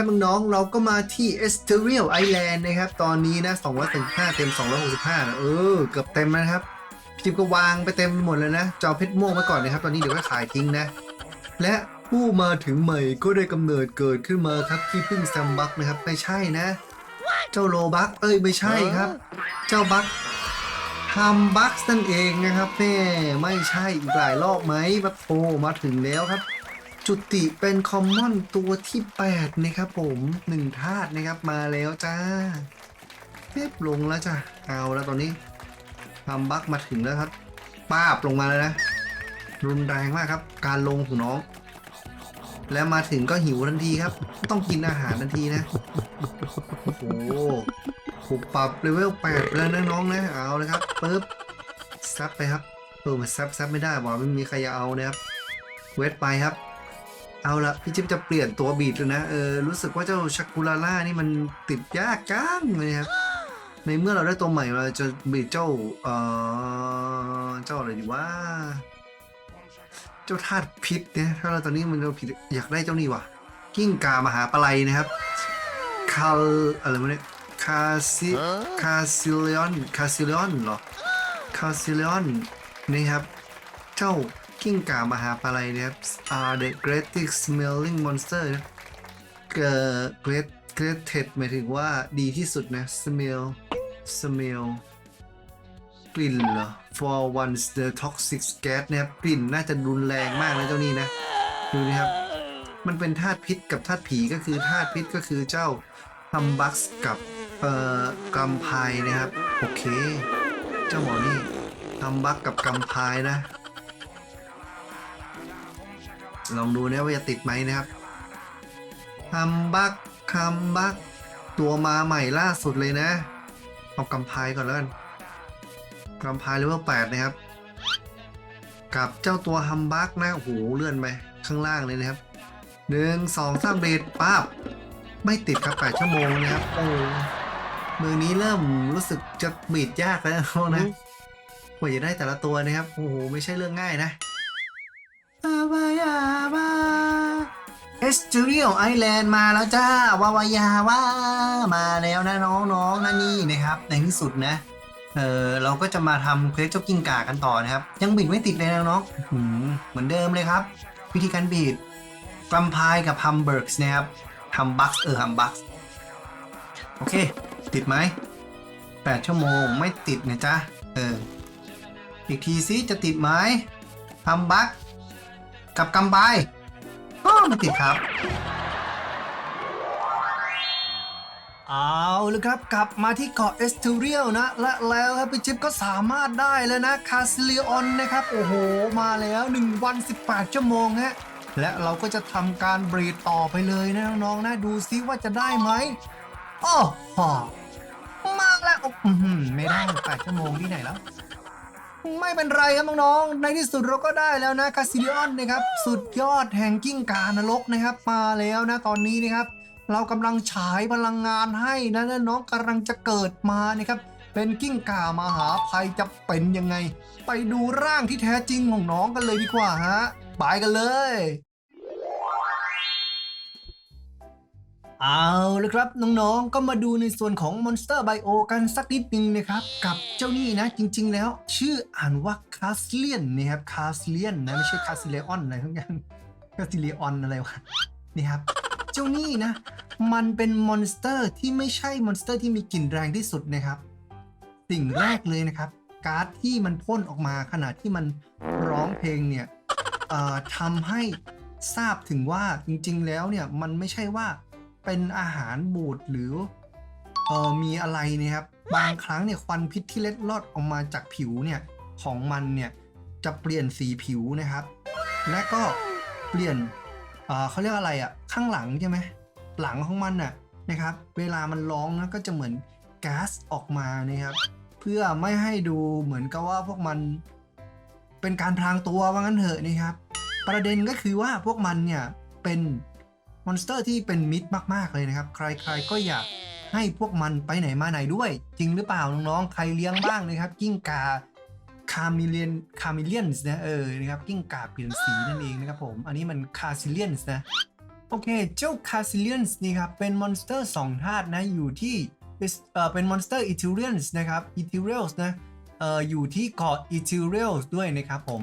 เอาเลยครับน้องๆเราก็มาที่ e s t e r i a l Island นะครับ ตอนนี้นะ235เต็ม 265นะเออ เกือบเต็มแล้วนะครับจิ๊บก็วางไปเต็มหมดเลยนะ จอเพชรม่วงไว้ก่อนนะครับ ตอนนี้เดี๋ยวก็ขายทิ้งนะ และผู้มาถึงใหม่ก็ได้กำเนิดเกิดขึ้นมาครับที่พึ่งแซมบักนะครับ ไม่ใช่นะ เจ้าโลบักเอ้ยไม่ใช่ครับ เจ้าบักฮัมบักนั่นเองนะครับแม่ไม่ใช่อีกหลายรอบไหมบักโฟมาถึงแล้วครับ จุติเป็นคอมมอนตัวที่ 8 นะครับผมหนึ่งธาตุนะครับมาแล้วจ้าเรียบลงแล้วจ้ะเอาแล้วตอนนี้ฮัมบักมาถึงแล้วครับป้าบลงมาแล้วนะ รุนแรงมากครับ การลงของน้อง แล้วมาถึงก็หิวทันทีครับ ต้องกินอาหารทันทีนะ โอ้โหถูกปรับเลเวล8ไปแล้วนะน้องนะเอาเลยครับปึ๊บซับไปครับเออมันซับซับไม่ได้บอกไม่มีใครจะเอานะครับเวทไปครับ เอาละพี่จิ๊บจะเปลี่ยนตัวบีดแล้วนะเออรู้สึกว่าเจ้าชักกุลาล่านี่มันติดยากจังเลยครับ ในเมื่อเราได้ตัวใหม่เราจะบีดเจ้าเอ่อเจ้าอะไรดีว่า เจ้าธาตุพิษเนี่ยถ้าเราตอนนี้มันเราผิดอยากได้เจ้านี่ว่ะ กิ้งกามหาปลายนะครับคาลอะไรวะเนี่ยคาซิคาซิเลอนคาซิเลอนเหรอคาซิเลอนนี่ครับ เจ้า กิ้งก่ามหาปลายนะครับ are the greatest smelling monster นะเอ่อ great greatest หมายถึงว่าดีที่สุดนะ smell smell กลิ่นเหรอ for once the toxic gas นะครับ กลิ่นน่าจะรุนแรงมากนะเจ้านี่นะ ดูนะครับ มันเป็นธาตุพิษกับธาตุผีก็คือธาตุพิษก็คือเจ้าฮัมบักส์กับเอ่อกัมพายนะครับ โอเค เจ้าหมอนี่ฮัมบักกับกัมพายนะ ลองดูนะว่าจะติดไหมนะครับฮัมบักฮัมบักตัวมาใหม่ล่าสุดเลยนะ เอากัมพายก่อนแล้วกันกัมพายเลเวล8นะครับ กับเจ้าตัวฮัมบักนะโอ้โหเลื่อนไปข้างล่างเลยนะครับหนึ่งสองสามเบรป้าบไม่ติดครับ8ชั่วโมงนะครับโอ้มือนี้เริ่มรู้สึกจะบีดยากแล้วนะกว่าจะได้แต่ละตัวนะครับโอ้โหไม่ใช่เรื่องง่ายนะอาวายาวาเอสจูเรียลไอแลนด์มาแล้วจ้าวาวายาวามาแล้วนะน้องๆนะนี่นะครับ ในที่สุดนะ เออเราก็จะมาทำเควสเจ้ากิ้งก่ากันต่อนะครับ ยังบิดไม่ติดเลยนะน้องเหมือนเดิมเลยครับ วิธีการบิดกรัมพายกับฮัมเบิร์กนะครับฮัมบักเออฮัมบักโอเค ติดไหม8ชั่วโมงไม่ติดนะจ๊ะ เออ อีกทีซิจะติดไหมฮัมบัก กับกำบายก็ไม่ติดครับ เอาเลยครับกลับมาที่เกาะเอสเทเรียลนะ และแล้วครับพี่จิ๊บก็สามารถได้แล้วนะคาซิลิออนนะครับ โอ้โห มาแล้ว 1 วัน 18 ชั่วโมงฮะและเราก็จะทำการบรีดต่อไปเลยนะน้องๆนะดูซิว่าจะได้ไหมโอ้โหมาแล้วอื้อหือไม่ได้ 8 ชั่วโมงที่ไหนแล้ว ไม่เป็นไรครับน้องๆในที่สุดเราก็ได้แล้วนะคาซิลิออนนะครับสุดยอดแห่งกิ้งกานรกนะครับ มาแล้วนะตอนนี้นะครับ เรากำลังฉายพลังงานให้นะและน้องกำลังจะเกิดมานะครับเป็นกิ้งก่ามหาภัยจะเป็นยังไง ไปดูร่างที่แท้จริงของน้องกันเลยดีกว่าฮะไปกันเลย เอาลยครับน้องๆ ก็มาดูในส่วนของ Monster Bio กันสักนิดนึงนะครับ กับเจ้านี่นะจริงๆแล้ว ชื่ออ่านว่าคาสเลียนนะครับคาสเลียนนะไม่ใช่คาสเลออนอะไรทั้งอย่างคาสเลออนอะไรวะนี่ครับ เจ้านี่นะ มันเป็นมอนสเตอร์ที่ไม่ใช่มอนสเตอร์ที่มีกลิ่นแรงที่สุดนะครับ สิ่งแรกเลยนะครับ การ์ดที่มันพ่นออกมาขณะที่มันร้องเพลงเนี่ยทำให้ทราบถึงว่าจริงๆแล้วเนี่ยมันไม่ใช่ว่า เป็นอาหารบูดหรือเออมีอะไรเนะครับ บางครั้งเนี่ยควันพิษที่เล็ดลอดออกมาจากผิวเนี่ยของมันเนี่ยจะเปลี่ยนสีผิวนะครับ และก็เปลี่ยนเอ่อเขาเรียกอะไรอะ่ะข้างหลังใช่ไหมหลังของมันน่ะนะครับ เวลามันร้องนะก็จะเหมือนก๊าซออกมานะครับ เพื่อไม่ให้ดูเหมือนกับว่าพวกมันเป็นการพรางตัวว่างั้นเถอะนะครับ ประเด็นก็คือว่าพวกมันเนี่ยเป็น มอนสเตอร์ที่เป็นมิตรมากๆเลยนะครับ ใครๆก็อยากให้พวกมันไปไหนมาไหนด้วย จริงหรือเปล่าน้องๆใครเลี้ยงบ้างนะครับ กิ้งกาคา m ิเลียนคา m ิเลียนส์นะเออนะครับกิ้งก่าเปลี่ยนสีนั่นเองนะครับผมอันนี้มันคาซิเลียนส์นะโอเคเจ้าคาซิเลียนส์นี่ครับเป็นมอนสเตอร์สองธาตุนะอยู่ที่เออเป็นมอนสเตอร์อีทิเรียนส์นะครับอีทิเรียลส์นะเอออยู่ที่เกาะอีทิเรียลส์ด้วยนะครับผม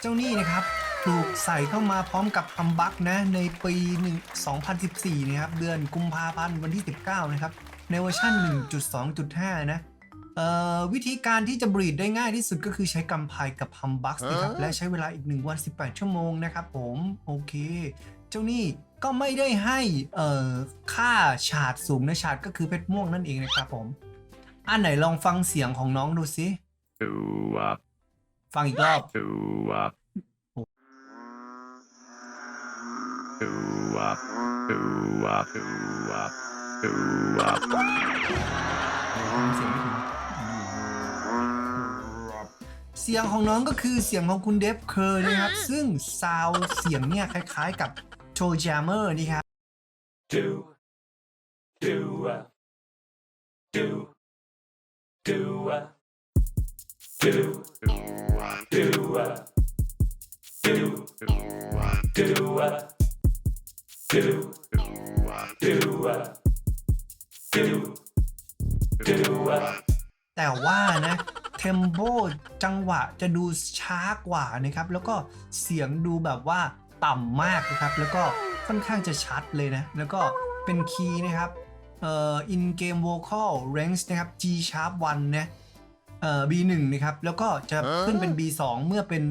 เจ้านี่นะครับ ถูกใส่เข้ามาพร้อมกับฮัมบักนะในปี1 2014 นะครับ เดือนกุมภาพันธ์วันที่ 19 นะครับ ในเวอร์ชัน1.2.5 นะเอ่อวิธีการที่จะบรีดได้ง่ายที่สุดก็คือใช้กำไพกับฮัมบักนะครับ และใช้เวลาอีก 1 วัน 18 ชั่วโมงนะครับผม โอเค เจ้านี่ก็ไม่ได้ให้เอ่อค่าฉาดสูงนะฉาดก็คือเพชรม่วงนั่นเองนะครับผม อันไหนลองฟังเสียงของน้องดูสิ do up, ฟังอีกรอบ เสียงไม่ถึงเสียงของน้องก็คือเสียงของคุณเดฟเคอร์นะครับ ซึ่งซาวด์เสียงเนี่ยคล้ายๆกับโชจามเมอร์นี่ครับ Do, do up, do, do up, do, do up, do, do up, do, do up, do, do แต่ว่านะเทมโบจังหวะจะดูช้ากว่านะครับ แล้วก็เสียงดูแบบว่าต่ำมากนะครับ แล้วก็ค่อนข้างจะชัดเลยนะ แล้วก็เป็นคีย์นะครับเอ่อ in game vocal range นะครับ G sharp 1นะเอ่อ B1 นะครับ แล้วก็จะขึ้นเป็น B2 เมื่อเป็น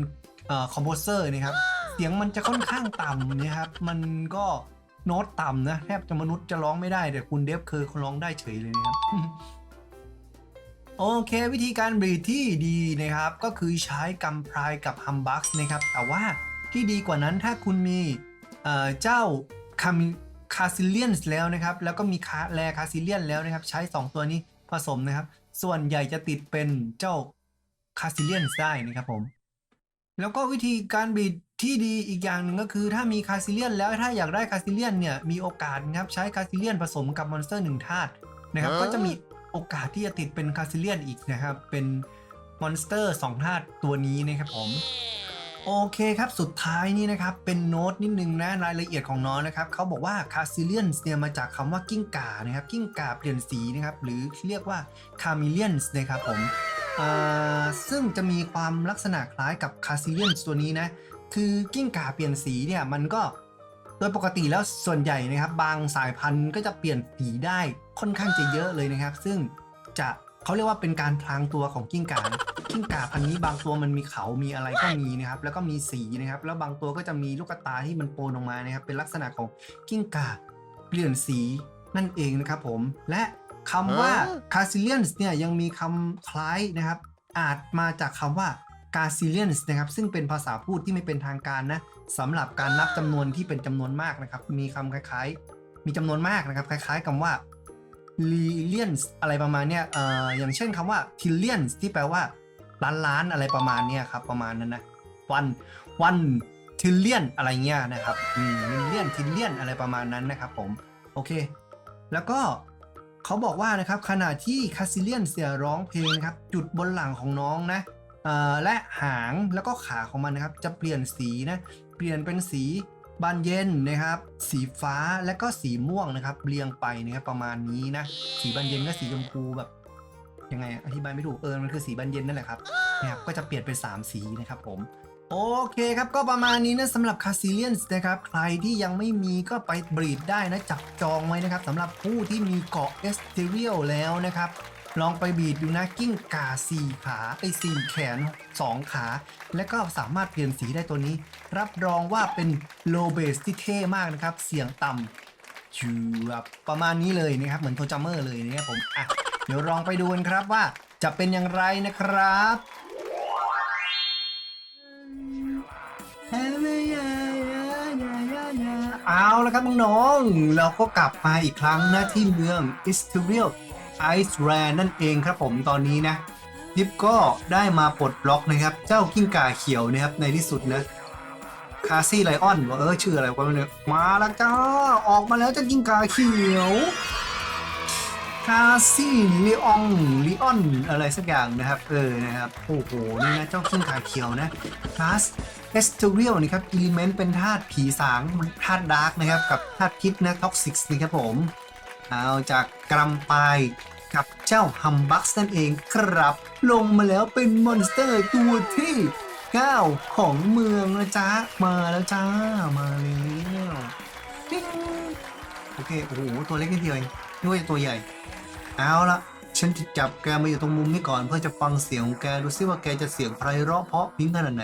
เอ่อ composer นะครับ เสียงมันจะค่อนข้างต่ำนะครับ มันก็โน้ตต่ำนะแทบจะมนุษย์จะร้องไม่ได้แต่คุณเดฟเคอร์เขาร้องได้เฉยเลยนะครับโอเค วิธีการบรีดที่ดีนะครับ ก็คือใช้กัมพรายกับฮัมบักนะครับ แต่ว่าที่ดีกว่านั้นถ้าคุณมีเเจ้าคามคาซิเลียนแล้วนะครับ แล้วก็มีคาแลคาซิเลียนแล้วนะครับ ใช้ 2 ตัวนี้ผสมนะครับ ส่วนใหญ่จะติดเป็นเจ้าคาซิเลียนได้นะครับผม แล้วก็วิธีการบรีดที่ดีอีกอย่างหนึ่งก็คือถ้ามีคาซิเลียนแล้วถ้าอยากได้คาซิเลียนเนี่ยมีโอกาสนะครับใช้คาซิเลียนผสมกับมอนสเตอร์หนึ่งธาตุนะครับก็จะมีโอกาสที่จะติดเป็นคาซิเลียนอีกนะครับ เป็นมอนสเตอร์2ธาตุตัวนี้นะครับผมโอเคครับ สุดท้ายนี่นะครับ เป็นโน้ตนิดนึงนะรายละเอียดของน้องนะครับเขาบอกว่าคาซิเลียนเนี่ยมาจากคำว่ากิ้งก่านะครับกิ้งก่าเปลี่ยนสีนะครับหรือเรียกว่าคา m ิเลียนนะครับผม อ่าซึ่งจะมีความลักษณะคล้ายกับคาซิเลียนตัวนี้นะ คือกิ้งก่าเปลี่ยนสีเนี่ยมันก็โดยปกติแล้วส่วนใหญ่นะครับ บางสายพันธุ์ก็จะเปลี่ยนสีได้ค่อนข้างจะเยอะเลยนะครับ ซึ่งจะเขาเรียกว่าเป็นการพลางตัวของกิ้งก่ากิ้งก่าพันธุ์นี้บางตัวมันมีเขา มีอะไรก็มีนะครับ แล้วก็มีสีนะครับ แล้วบางตัวก็จะมีลูกตาที่มันโปนออกมานะครับ เป็นลักษณะของกิ้งก่าเปลี่ยนสีนั่นเองนะครับผม และ คำว่า c a s i l i a n s เนี่ยยังมีคำคล้ายนะครับ อาจมาจากคำว่า g a s i l i a n s นะครับ ซึ่งเป็นภาษาพูดที่ไม่เป็นทางการนะสำหรับการนับจำนวนที่เป็นจำนวนมากนะครับ มีคำคล้ายๆ มีจำนวนมากนะครับ คล้ายๆคำว่า l i l i a n s อะไรประมาณเนี้ยเอ่ออย่างเช่นคำว่า t r i l l i o n s ที่แปลว่าล้านล้านๆอะไรประมาณเนี้ยครับ ประมาณนั้นนะ one one trillion อะไรเงี้ยนะครับอืม million trillion อะไรประมาณนั้นนะครับผม โอเค แล้วก็ เขาบอกว่านะครับขณะที่คาซิเลียนเสียร้องเพลงครับจุดบนหลังของน้องนะและหางแล้วก็ขาของมันนะครับจะเปลี่ยนสีนะเปลี่ยนเป็นสีบานเย็นนะครับ สีฟ้าและก็สีม่วงนะครับ เรียงไปนะครับประมาณนี้นะ สีบานเย็นก็สีชมพูแบบยังไงอะอธิบายไม่ถูกเออมันคือสีบานเย็นนั่นแหละครับนะครับก็จะเปลี่ยนเป็น 3 สีนะครับผม โอเคครับก็ประมาณนี้นะสำหรับคาซิเลียนนะครับ ใครที่ยังไม่มีก็ไปบรีดได้นะ จับจองไว้นะครับสำหรับผู้ที่มีเกาะเอสเทเรียลแล้วนะครับ ลองไปบีดดูนะกิ้งก่า4ขาไอ้สี่แขน 2 ขา และก็สามารถเปลี่ยนสีได้ตัวนี้ รับรองว่าเป็นโลเบสที่เท่มากนะครับ เสียงต่ำชูแบบประมาณนี้เลยนะครับ เหมือนโทจัมเมอร์เลยนะครับผมอะเดี๋ยวลองไปดูกันครับว่าจะเป็นอย่างไรนะครับ เอาละครับน้องๆเราก็กลับมาอีกครั้งนะที่เมือง i s t e r i a l Iceland นั่นเองครับผมตอนนี้นะดิปก็ได้มาปลดล็อกนะครับ เจ้ากิ้งก่าเขียวนะครับในที่สุดนะคาซี่ไลออนว่าเออชื่ออะไรวะเนี่ยมาแล้วจ้าออกมาแล้วเจ้ากิ้งก่าเขียว คาซีลีอองลีออนอะไรสักอย่างนะครับ เออนะครับ โอ้โห นี่นะ เจ้ากิ้งขาเขียวนะคลาสเอสเทเรียลนะครับอิเลเมนต์เป็นธาตุผีสางธาตุดาร์กนะครับ กับธาตุพิษนะท็อกซิกนะครับผม เอาจากกรัมปายกับเจ้าฮัมบักส์นั่นเองครับ ลงมาแล้วเป็นมอนสเตอร์ตัวที่ 9 ของเมืองนะจ๊ะ มาแล้วจ้า มาแล้วโอเค โอ้โห ตัวเล็กนิดเดียวเองนึกว่าจะตัวใหญ่ เอาละฉันจะจับแกมาอยู่ตรงมุมนี้ก่อนเพื่อจะฟังเสียงของแกดูซิว่าแกจะเสียงไพเราะเพราะพิ้งขนาดไหน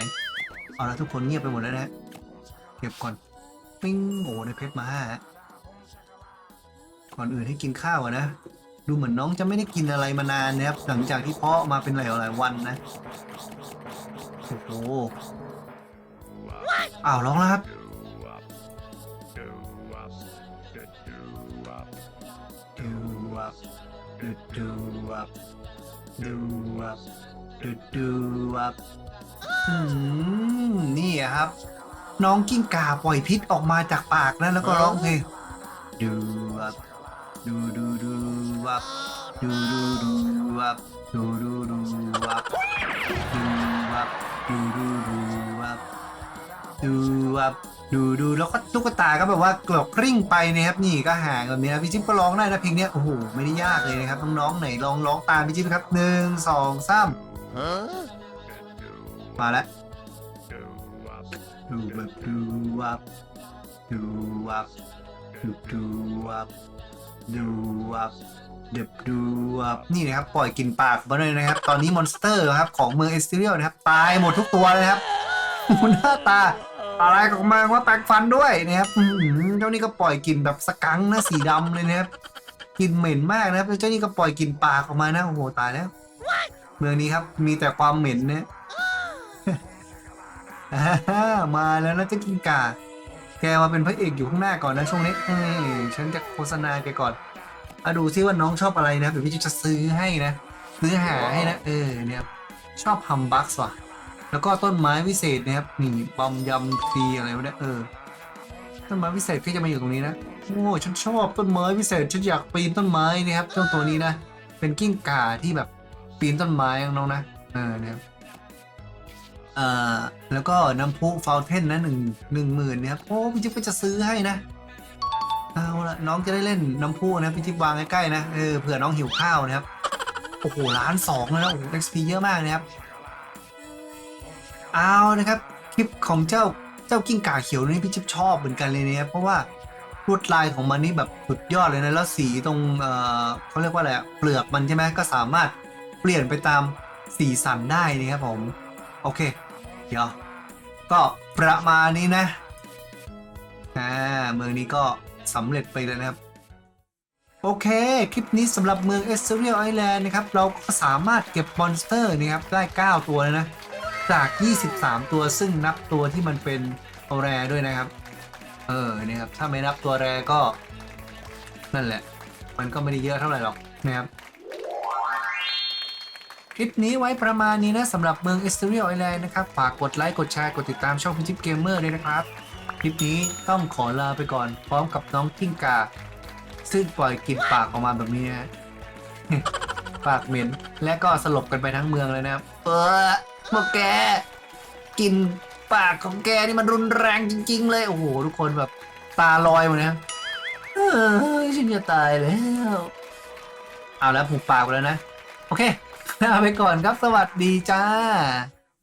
เอาละทุกคนเงียบไปหมดแล้วนะเก็บก่อนปิ้งโอ้ได้เพชรมาห้าก่อนอื่นให้กินข้าวอะนะ ดูเหมือนน้องจะไม่ได้กินอะไรมานานนะครับ หลังจากที่เพาะมาเป็นหลายหลายวันนะโอ้โหอ้าวร้องแล้วครับดูวับ ดูดูวับดูวับดูดูวับอืมนี่ครับ น้องกิ้งก่าปล่อยพิษออกมาจากปากนะแล้วก็ร้องเพลงดูวับดูดูดูวับดูดูดูวับดูดูดูวับดูวับดูดูดู ดูวับดูดูแล้วก็ตุ๊กตาก็แบบว่ากลอกริ้งไปนะครับนี่ก็ห่างแบบนี้นะพี่จิ๊บก็ร้องได้นะเพลงเนี้ยโอ้โหไม่ได้ยากเลยนะครับน้องๆไหนลองร้องตามพี่จิ๊บครับหนึ่งสองสามมาแล้วดูแบบดูวับดูวับดูดูวับดูวับเด็บดูวับนี่นะครับปล่อยกลิ่นปากมาเลยนะครับ ตอนนี้มอนสเตอร์ครับของเมืองเอสเตเรียลนะครับ ตายหมดทุกตัวเลยครับหน้าตา อะไรของมันว่าแปลงฟันด้วยนะครับอื้อหือเจ้านี่ก็ปล่อยกลิ่นแบบสกังค์นะสีดำเลยนะครับกลิ่นเหม็นมากนะครับเจ้านี่ก็ปล่อยกลิ่นปากออกมานะโอ้โหตายแล้ว เมืองนี้ครับมีแต่ความเหม็นนะ อ่ามาแล้วนะเจ้ากินกา แกมาเป็นพระเอกอยู่ข้างหน้าก่อนนะช่วงนี้เอ้ยฉันจะโฆษณาแกก่อนอะดูซิว่าน้องชอบอะไรนะเดี๋ยวพี่จะซื้อให้นะ ซื้อหาให้นะ เออเนี่ยชอบฮัมบักส์ว่ะ แล้วก็ต้นไม้วิเศษนะครับนี่บอมยำทีอะไรวะเนี่ยเออต้นไม้วิเศษก็จะมาอยู่ตรงนี้นะโอ้ฉันชอบต้นไม้วิเศษฉันอยากปีนต้นไม้นะครับเจ้าตัวนี้นะเป็นกิ้งก่าที่แบบปีนต้นไม้น้องนะเออนะครับเอ่อแล้วก็น้ำพุฟาวเทนนะหนึ่งหนึ่งหมื่นนะครับโอ้พี่จิ๊บก็จะซื้อให้นะเอาละน้องจะได้เล่นน้ำพุนะพี่จิ๊บวางใกล้ๆนะเออเผื่อน้องหิวข้าวนะครับโอ้โหล้านสองแล้วโอ้โห XP เยอะมากนะครับ เอานะครับคลิปของเจ้าเจ้ากิ้งก่าเขียวนี่พี่จิ๊บชอบเหมือนกันเลยนะครับเพราะว่าลวดลายของมันนี่แบบสุดยอดเลยนะแล้วสีตรงเอ่อเขาเรียกว่าอะไรเปลือกมันใช่ไหมก็สามารถเปลี่ยนไปตามสีสันได้นะครับผมโอเค เดี๋ยว ก็ประมาณนี้นะอ่าเมืองนี้ก็สำเร็จไปเลยนะครับ โอเค คลิปนี้สำหรับเมืองเอสเซเรียลไอแลนด์นะครับ เราก็สามารถเก็บมอนสเตอร์นะครับได้ 9 ตัวแล้วนะ จาก 23 ตัวซึ่งนับตัวที่มันเป็นแรด้วยนะครับ เออเนี่ยครับ ถ้าไม่นับตัวแรก็ นั่นแหละ มันก็ไม่ได้เยอะเท่าไหร่หรอกนะครับ คลิปนี้ไว้ประมาณนี้นะสำหรับเมืองเอสเตอริอลไอแลนด์นะครับ ฝากกดไลค์ กดแชร์ กดติดตามช่องพิจิปเกมเมอร์ด้วยนะครับ คลิปนี้ต้องขอลาไปก่อน พร้อมกับน้องกิ้งกา ซึ่งปล่อยกลิ่นปากออกมาแบบนี้นะปากเหม็นและก็สลบกันไปทั้งเมืองเลยนะครับ พวกแกกินปากของแกนี่มันรุนแรงจริง ๆ เลย โอ้โห ทุกคนแบบตาลอยหมดนะเออฉันจะตายแล้ว เอาแล้วผูกปากไปแล้วนะ โอเคลาไปก่อนครับสวัสดีจ้า